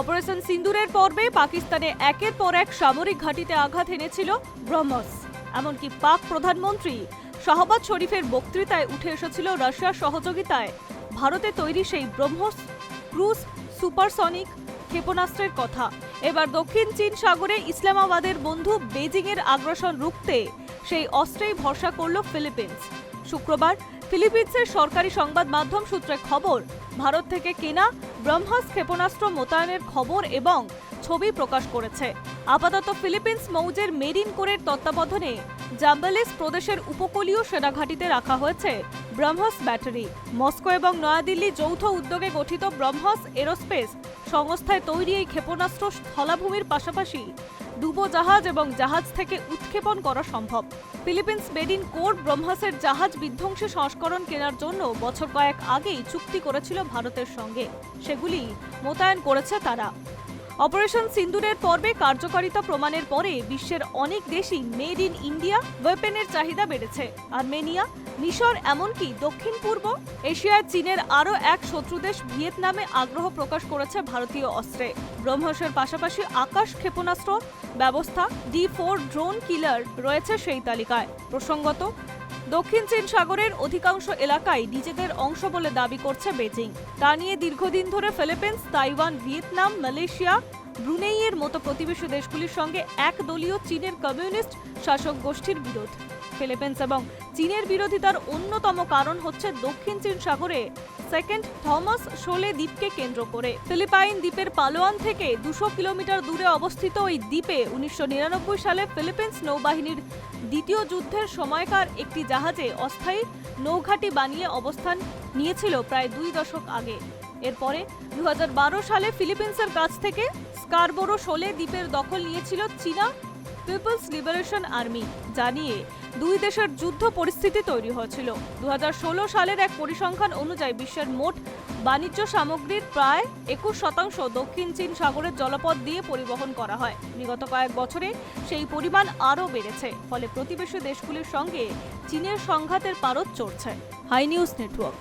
Operation সিন্দুরের পর্বে পাকিস্তানে একের পর এক সামরিক ঘাঁটিতে আঘাত এনেছিল ব্রহ্মস। এমনকি পাক প্রধানমন্ত্রী শাহবাজ শরীফের বক্তৃতায় উঠে এসেছিল রাশিয়ার সহযোগিতায়। ভারতে তৈরি সেই ব্রহ্মস ক্রুজ সুপারসনিক ক্ষেপণাস্ত্রের কথা। এবার দক্ষিণ চীন সাগরে ইসলামাবাদের বন্ধু বেজিংয়ের আগ্রাসন রুখতে সেই অস্ত্রেই ভরসা করল ফিলিপিন্স। শুক্রবার ফিলিপিন্সের সরকারি সংবাদ মাধ্যম সূত্রে খবর ভারত থেকে কেনা ব্রহ্মাস ক্ষেপণাস্ত্র মোতায়েনের খবর এবং ছবি প্রকাশ করেছে। আপাতত ফিলিপিন্স মৌজের মেরিন কোরের তত্ত্বাবধানে জাম্বালিস প্রদেশের উপকূলীয় সেনাঘাঁটিতে রাখা হয়েছে ব্রহ্মস ব্যাটারি। মস্কো এবং নয়াদিল্লি যৌথ উদ্যোগে গঠিত ব্রহ্মস এরোস্পেস সংস্থায় তৈরি এই ক্ষেপণাস্ত্র স্থলাভূমির পাশাপাশি ডুবোজাহাজ এবং জাহাজ থেকে উৎক্ষেপণ করা সম্ভব। ফিলিপিন্স মেরিন কোর ব্রহ্মাসের জাহাজ বিধ্বংসী সংস্করণ কেনার জন্য বছর কয়েক আগেই চুক্তি করেছিল ভারতের সঙ্গে। সেগুলি মোতায়েন করেছে তারা। অপারেশন সিন্দুরের পর্বে কার্যকারিতা প্রমাণের পরে বিশ্বের অনেক দেশই মেড ইন ইন্ডিয়া ওয়েপেনের চাহিদা বেড়েছে। আর্মেনিয়া, মিশর এমনকি দক্ষিণ পূর্ব এশিয়ায় চীনের আরও এক শত্রুদেশ ভিয়েতনামে আগ্রহ প্রকাশ করেছে ভারতীয় অস্ত্রে। ব্রহ্মসের পাশাপাশি আকাশ ক্ষেপণাস্ত্র ব্যবস্থা, ডি ফোর ড্রোন কিলার রয়েছে সেই তালিকায়। প্রসঙ্গত দক্ষিণ চীন সাগরের অধিকাংশ এলাকায় নিজেদের অংশ বলে দাবি করছে বেজিং। তা নিয়ে দীর্ঘদিন ধরে ফিলিপিন্স, তাইওয়ান, ভিয়েতনাম, মালয়েশিয়া, ব্রুনেইয়ের মতো প্রতিবেশী দেশগুলির সঙ্গে একদলীয় চীনের কমিউনিস্ট শাসক গোষ্ঠীর বিরোধ। ফিলিপিন্স এবং চীনের বিরোধিতার অন্যতম কারণ হচ্ছে দক্ষিণ চীন সাগরে। সেকেন্ড থমাস শোলে দ্বীপকে কেন্দ্র করে। ফিলিপাইন দ্বীপের পালোয়ান থেকে দুশো কিলোমিটার দূরে অবস্থিত ওই দ্বীপে উনিশশো নিরানব্বই সালে ফিলিপিন্স নৌবাহিনীর দ্বিতীয় যুদ্ধের সময়কার একটি জাহাজে অস্থায়ী নৌঘাঁটি বানিয়ে অবস্থান নিয়েছিল প্রায় দুই দশক আগে। এরপরে দু হাজার বারো সালে ফিলিপিন্সের কাছ থেকে স্কারবোরো শোলে দ্বীপের দখল নিয়েছিল চীনা পিপলস লিবারেশন আর্মি জানিয়ে দুই দেশের যুদ্ধ পরিস্থিতি তৈরি হয়েছিল। দু হাজার ষোলো সালের এক পরিসংখ্যান অনুযায়ী বিশ্বের মোট বাণিজ্য সামগ্রীর প্রায় একুশ শতাংশ দক্ষিণ চীন সাগরের জলপথ দিয়ে পরিবহন করা হয়। বিগত কয়েক বছরে সেই পরিমাণ আরও বেড়েছে, ফলে প্রতিবেশী দেশগুলির সঙ্গে চীনের সংঘাতের পারদ চড়ছে। Hi news network.